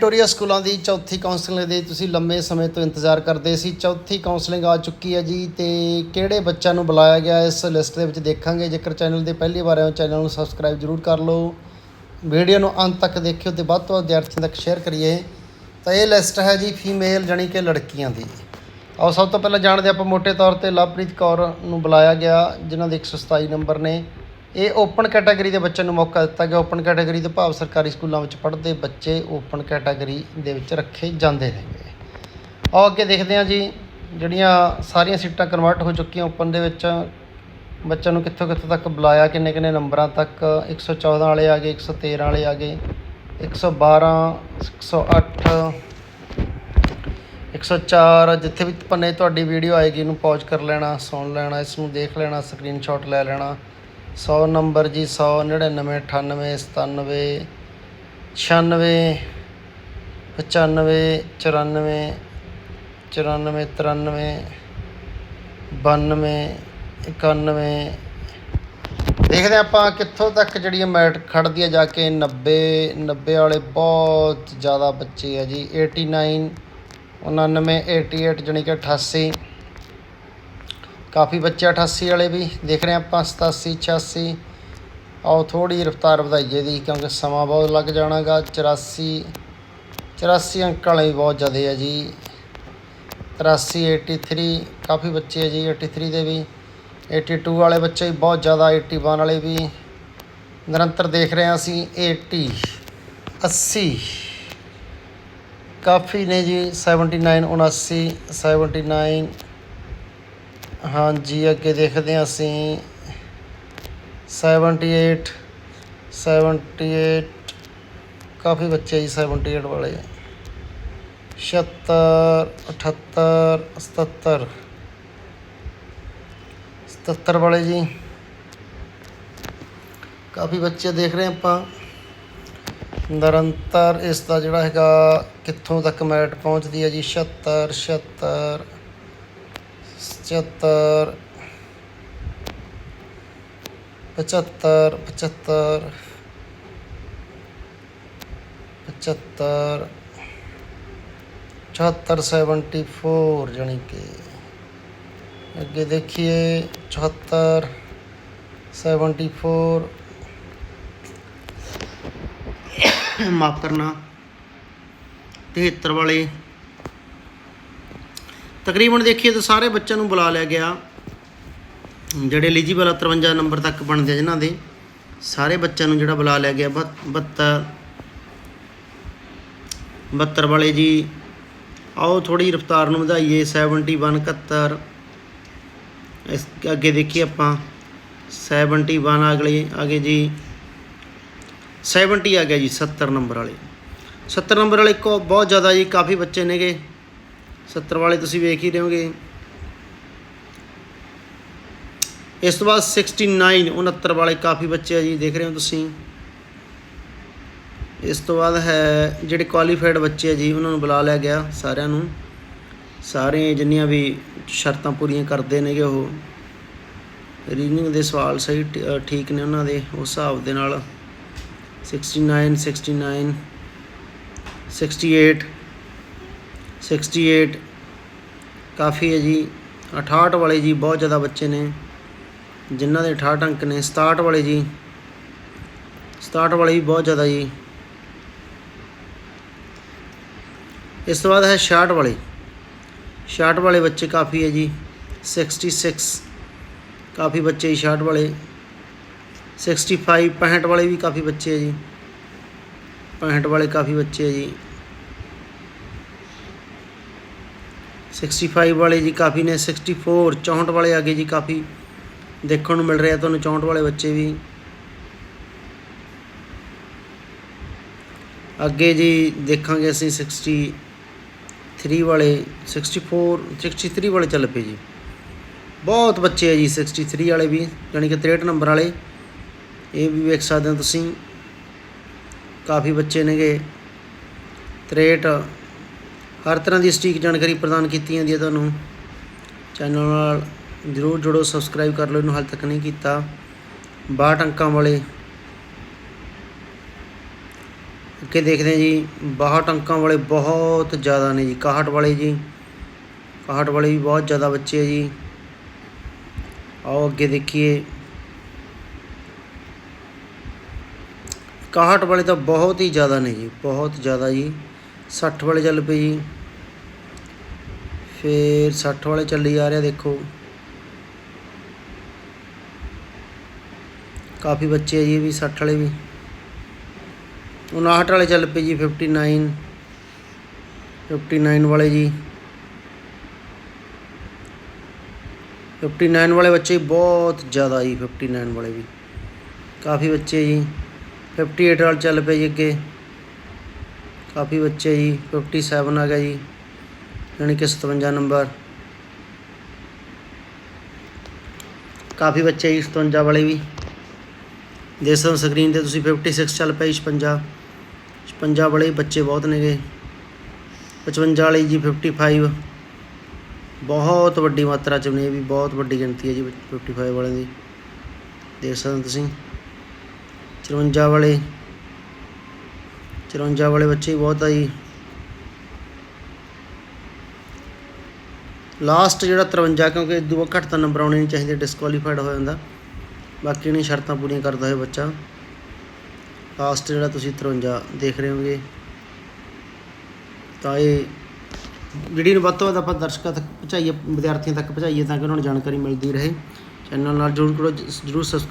Victoria ਸਕੂਲਾਂ ਦੀ ਚੌਥੀ counselling ਦੇ ਤੁਸੀਂ ਲੰਮੇ ਸਮੇਂ ਤੋਂ ਇੰਤਜ਼ਾਰ ਕਰਦੇ ਸੀ। ਚੌਥੀ ਕਾਉਂਸਲਿੰਗ ਆ ਚੁੱਕੀ ਹੈ ਜੀ ਤੇ ਕਿਹੜੇ ਬੱਚਿਆਂ ਨੂੰ ਬੁਲਾਇਆ ਗਿਆ ਇਸ ਲਿਸਟ ਦੇ ਵਿੱਚ ਦੇਖਾਂਗੇ। ਜੇਕਰ ਚੈਨਲ ਦੇ ਪਹਿਲੀ ਵਾਰ ਆਏ ਚੈਨਲ ਨੂੰ ਸਬਸਕ੍ਰਾਈਬ ਜ਼ਰੂਰ ਕਰ ਲਓ। ਵੀਡੀਓ ਨੂੰ ਅੰਤ ਤੱਕ ਦੇਖਿਓ ਤੇ ਵੱਧ ਤੋਂ ਵੱਧ ਵਿਦਿਆਰਥੀਆਂ ਤੱਕ ਸ਼ੇਅਰ ਕਰੀਏ। ਤਾਂ ਇਹ ਲਿਸਟ ਹੈ ਜੀ ਫੀਮੇਲ ਜਾਣੀ ਕਿ ਲੜਕੀਆਂ ਦੀ। ਔਰ ਸਭ ਤੋਂ ਪਹਿਲਾਂ ਜਾਣਦੇ ਆਪਾਂ ਮੋٹے ਤੌਰ ਤੇ ਲਵਪ੍ਰੀਤ ਕੌਰ ਨੂੰ ਬੁਲਾਇਆ ਗਿਆ, ਜਿਨ੍ਹਾਂ ਦੇ 127 ਨੰਬਰ ਨੇ। ਇਹ ਓਪਨ ਕੈਟਾਗਰੀ ਦੇ ਬੱਚਿਆਂ ਨੂੰ ਮੌਕਾ ਦਿੱਤਾ ਗਿਆ। ਓਪਨ ਕੈਟਾਗਰੀ ਦੇ ਭਾਵ ਸਰਕਾਰੀ ਸਕੂਲਾਂ ਵਿੱਚ ਪੜ੍ਹਦੇ ਬੱਚੇ ਓਪਨ ਕੈਟਾਗਰੀ ਦੇ ਵਿੱਚ ਰੱਖੇ ਜਾਂਦੇ ਨੇਗੇ। ਆਓ ਅੱਗੇ ਦੇਖਦੇ ਹਾਂ ਜੀ, ਜਿਹੜੀਆਂ ਸਾਰੀਆਂ ਸੀਟਾਂ ਕਨਵਰਟ ਹੋ ਚੁੱਕੀਆਂ ਓਪਨ ਦੇ ਵਿੱਚ, ਬੱਚਿਆਂ ਨੂੰ ਕਿੱਥੋਂ ਕਿੱਥੋਂ ਤੱਕ ਬੁਲਾਇਆ, ਕਿੰਨੇ ਕਿੰਨੇ ਨੰਬਰਾਂ ਤੱਕ? 114 ਵਾਲੇ ਆ ਗਏ 113 ਵਾਲੇ ਆ ਗਏ 112 108 104 ਜਿੱਥੇ ਵੀ ਪੰਨੇ ਤੁਹਾਡੀ ਵੀਡੀਓ ਆਏਗੀ, ਇਹਨੂੰ ਪੌਜ਼ ਕਰ ਲੈਣਾ, ਸੁਣ ਲੈਣਾ ਇਸ ਨੂੰ ਦੇਖ ਲੈਣਾ ਸਕਰੀਨਸ਼ਾਟ ਲੈ ਲੈਣਾ। 100 ਨੰਬਰ ਜੀ 100 99 98 97 96 95 94 94 93 92 91 ਦੇਖਦੇ ਹਾਂ ਆਪਾਂ ਕਿੱਥੋਂ ਤੱਕ ਜਿਹੜੀ ਮੈਟ ਖੜਦੀ ਹੈ, ਜਾ ਕੇ 90 90 ਵਾਲੇ ਬਹੁਤ ਜ਼ਿਆਦਾ ਬੱਚੇ ਆ ਜੀ 89 99 88 ਜਾਣੀ ਕਿ 88 ਕਾਫੀ ਬੱਚੇ 88 ਵਾਲੇ ਵੀ ਦੇਖ ਰਹੇ ਹਾਂ ਆਪਾਂ 87 86 ਆਓ ਥੋੜੀ ਰਫਤਾਰ ਵਧਾਈਏ ਦੀ, ਕਿਉਂਕਿ ਸਮਾਂ ਬਹੁਤ ਲੱਗ ਜਾਣਾਗਾ। 84 84 ਅੰਕ ਵਾਲੇ ਵੀ ਬਹੁਤ ਜ਼ਿਆਦੇ ਆ ਜੀ। 83 83 ਕਾਫੀ ਬੱਚੇ ਆ ਜੀ 83 ਦੇ ਵੀ। 82 ਵਾਲੇ ਬੱਚੇ ਵੀ ਬਹੁਤ ਜ਼ਿਆਦਾ 81 ਵਾਲੇ ਵੀ। ਨਿਰੰਤਰ ਦੇਖ ਰਹੇ ਹਾਂ ਅਸੀਂ 80 80 ਕਾਫੀ ਨੇ ਜੀ 79 79 79 ਹਾਂਜੀ, ਅੱਗੇ ਦੇਖਦੇ ਹਾਂ ਅਸੀਂ। 78 78 ਕਾਫੀ ਬੱਚੇ ਜੀ 78 ਵਾਲੇ। 76 78 77 77 ਵਾਲੇ ਜੀ। ਕਾਫੀ ਬੱਚੇ ਦੇਖ ਰਹੇ ਆਪਾਂ। ਨਿਰੰਤਰ ਇਸ ਦਾ ਜਿਹੜਾ ਹੈਗਾ ਕਿੱਥੋਂ ਤੱਕ ਮੈਰਿਟ ਪਹੁੰਚਦੀ ਹੈ ਜੀ 76 76 पचहत्तर पचहत्तर पचहत्तर पचहत्तर चौहत्तर सेवेंटी फोर जाने कि। अगे देखिए चौहत्तर सेवेंटी फोर माफ़ करना। तिहत्तर वाली ਤਕਰੀਬਨ ਦੇਖੀਏ ਤਾਂ ਸਾਰੇ ਬੱਚਿਆਂ ਨੂੰ ਬੁਲਾ ਲਿਆ ਗਿਆ। ਜਿਹੜੇ ਐਲੀਜੀਬਲ ਆ 53 ਨੰਬਰ ਤੱਕ ਬਣਦੇ ਆ ਜਿਨ੍ਹਾਂ ਦੇ, ਸਾਰੇ ਬੱਚਿਆਂ ਨੂੰ ਜਿਹੜਾ ਬੁਲਾ ਲਿਆ ਗਿਆ। 72 72 ਵਾਲੇ ਜੀ, ਆਓ ਥੋੜੀ ਰਫਤਾਰ ਨੂੰ ਵਧਾਈਏ। 71 71 ਇਸ ਅੱਗੇ ਦੇਖੀਏ ਆਪਾਂ। 71 ਅਗਲੇ ਆਗੇ ਜੀ 70 ਆ ਗਿਆ ਜੀ 70 ਨੰਬਰ ਵਾਲੇ। 70 ਨੰਬਰ ਵਾਲੇ ਕੋ ਬਹੁਤ ਜ਼ਿਆਦਾ ਜੀ, ਕਾਫੀ ਬੱਚੇ ਨੇਗੇ। 70 ਵਾਲੇ ਤੁਸੀਂ ਵੇਖ ਹੀ ਰਹੋਗੇ ਇਸ ਤੋਂ ਬਾਅਦ 69 69 ਵਾਲੇ ਕਾਫੀ ਬੱਚੇ ਆ ਜੀ, ਦੇਖ ਰਹੇ ਹੋ ਤੁਸੀਂ। ਇਸ ਤੋਂ ਬਾਅਦ ਹੈ ਜਿਹੜੇ ਕੁਆਲੀਫਾਈਡ ਬੱਚੇ ਆ ਜੀ, ਉਹਨਾਂ ਨੂੰ ਬੁਲਾ ਲਿਆ ਗਿਆ ਸਾਰਿਆਂ ਨੂੰ। ਸਾਰੇ ਜਿੰਨੀਆਂ ਵੀ ਸ਼ਰਤਾਂ ਪੂਰੀਆਂ ਕਰਦੇ ਨੇਗੇ ਉਹ। ਰੀਡਿੰਗ ਦੇ ਸਵਾਲ ਸਹੀ ਠ- ਠੀਕ ਨੇ ਉਹਨਾਂ ਦੇ, ਉਸ ਹਿਸਾਬ ਦੇ ਨਾਲ। 69 69 68 68 ਕਾਫੀ ਹੈ ਜੀ। 68 ਵਾਲੇ ਜੀ ਬਹੁਤ ਜ਼ਿਆਦਾ ਬੱਚੇ ਨੇ, ਜਿਨ੍ਹਾਂ ਦੇ 68 ਅੰਕ ਨੇ। 67 ਵਾਲੇ ਜੀ 67 ਵਾਲੇ ਵੀ ਬਹੁਤ ਜ਼ਿਆਦਾ ਜੀ। ਇਸ ਤੋਂ ਬਾਅਦ ਹੈ 66 ਵਾਲੇ। 66 ਵਾਲੇ ਬੱਚੇ ਕਾਫੀ ਹੈ ਜੀ। 66 ਕਾਫੀ ਬੱਚੇ ਜੀ 66 ਵਾਲੇ। 65 65 ਵਾਲੇ ਵੀ ਕਾਫੀ ਬੱਚੇ ਹੈ ਜੀ। 65 ਵਾਲੇ ਕਾਫੀ ਬੱਚੇ ਹੈ ਜੀ। 65 ਵਾਲੇ ਜੀ ਕਾਫੀ ਨੇ 64 64 ਵਾਲੇ ਆ ਗਏ ਜੀ ਕਾਫੀ ਦੇਖਣ ਨੂੰ ਮਿਲ ਰਿਹਾ ਤੁਹਾਨੂੰ 64 ਵਾਲੇ ਬੱਚੇ ਵੀ। ਅੱਗੇ ਜੀ ਦੇਖਾਂਗੇ ਅਸੀਂ 63 ਵਾਲੇ 64 63 ਵਾਲੇ ਚੱਲ ਪਏ ਜੀ। ਬਹੁਤ ਬੱਚੇ ਆ ਜੀ 63 ਵਾਲੇ ਵੀ ਯਾਨੀ ਕਿ 63 ਨੰਬਰ ਵਾਲੇ। ਇਹ ਵੀ ਵੇਖ ਸਕਦੇ ਹੋ ਤੁਸੀਂ। ਕਾਫੀ ਬੱਚੇ ਨੇਗੇ। 63 ਹਰ ਤਰ੍ਹਾਂ ਦੀ ਸਟੀਕ ਜਾਣਕਾਰੀ ਪ੍ਰਦਾਨ ਕੀਤੀ ਜਾਂਦੀ ਹੈ ਤੁਹਾਨੂੰ। ਚੈਨਲ ਨਾਲ ਜਰੂਰ ਜੁੜੋ, ਸਬਸਕ੍ਰਾਈਬ ਕਰ ਲਓ, ਇਹਨੂੰ ਹਾਲੇ ਤੱਕ ਨਹੀਂ ਕੀਤਾ। 62 ਅੰਕਾਂ ਵਾਲੇ। ਅੱਗੇ ਦੇਖਦੇ ਹਾਂ ਜੀ 62 ਅੰਕਾਂ ਵਾਲੇ ਬਹੁਤ ਜ਼ਿਆਦਾ ਨੇ ਜੀ 61 ਵਾਲੇ ਜੀ। 61 ਵਾਲੇ ਵੀ ਬਹੁਤ ਜ਼ਿਆਦਾ ਬੱਚੇ ਆ ਜੀ। ਆਓ ਅੱਗੇ ਦੇਖੀਏ। 61 ਵਾਲੇ ਤਾਂ ਬਹੁਤ ਹੀ ਜ਼ਿਆਦਾ ਨੇ ਜੀ, ਬਹੁਤ ਜ਼ਿਆਦਾ ਜੀ। 60 ਵਾਲੇ ਚੱਲ ਪਏ ਜੀ ਫਿਰ 60 ਵਾਲੇ ਚੱਲੀ ਜਾ ਰਿਹਾ, ਦੇਖੋ। ਕਾਫੀ ਬੱਚੇ ਆ ਜੀ, ਇਹ ਵੀ 60 ਵਾਲੇ ਵੀ। 59 ਵਾਲੇ ਚੱਲ ਪਏ ਜੀ 59 59 ਵਾਲੇ ਜੀ। 59 ਵਾਲੇ ਬੱਚੇ ਬਹੁਤ ਜ਼ਿਆਦਾ ਜੀ 59 ਵਾਲੇ ਵੀ। ਕਾਫੀ ਬੱਚੇ ਜੀ। 58 ਵਾਲੇ ਚੱਲ ਪਏ ਜੀ ਅੱਗੇ। ਕਾਫੀ ਬੱਚੇ ਜੀ 57 ਆ ਗਿਆ ਜੀ ਯਾਨੀ ਕਿ 57 ਨੰਬਰ। ਕਾਫੀ ਬੱਚੇ ਜੀ 57 ਵਾਲੇ ਵੀ। ਦੇਖ ਸਕਦੇ ਸਕਰੀਨ ਤੇ ਤੁਸੀਂ 56 ਚੱਲ ਪਏ 56 56 ਵਾਲੇ ਬੱਚੇ ਬਹੁਤ ਨੇਗੇ। 55 ਵਾਲੇ ਜੀ 55 ਬਹੁਤ ਵੱਡੀ ਮਾਤਰਾ ਚ ਨੇ ਵੀ ਬਹੁਤ ਵੱਡੀ ਗਿਣਤੀ ਹੈ ਜੀ 55 ਵਾਲਿਆਂ ਦੀ। ਦੇਖ ਸਕਦੇ ਤੁਸੀਂ। 54 ਵਾਲੇ। 54 ਵਾਲੇ ਬੱਚੇ ਬਹੁਤ ਆ ਜੀ। ਲਾਸਟ ਜਿਹੜਾ 53 ਕਿਉਂਕਿ ਇਦੋਂ ਬਾਅਦ ਘੱਟ ਤਾਂ ਨੰਬਰ ਆਉਣੇ ਨਹੀਂ ਚਾਹੀਦੇ ਡਿਸਕੁਆਲੀਫਾਈਡ ਹੋ ਜਾਂਦਾ। ਬਾਕੀ ਨਹੀਂ ਸ਼ਰਤਾਂ ਪੂਰੀਆਂ ਕਰਦਾ ਹੋਇਆ ਬੱਚਾ। ਲਾਸਟ ਜਿਹੜਾ ਤੁਸੀਂ 53 ਦੇਖ ਰਹੇ ਹੋਗੇ ਤਾਂ ਇਹ ਵੀਡੀਓ ਨੂੰ ਵੱਧ ਤੋਂ ਵੱਧ ਆਪਾਂ ਦਰਸ਼ਕਾਂ ਤੱਕ ਪਹੁੰਚਾਈਏ, ਵਿਦਿਆਰਥੀਆਂ ਤੱਕ ਪਹੁੰਚਾਈਏ, ਤਾਂ ਕਿ ਉਹਨਾਂ ਨੂੰ ਜਾਣਕਾਰੀ ਮਿਲਦੀ ਰਹੇ। ਚੈਨਲ ਨਾਲ ਜਰੂਰ ਕਰੋ, ਜਰੂਰ ਸਬਸਕ੍ਰਾਈਬ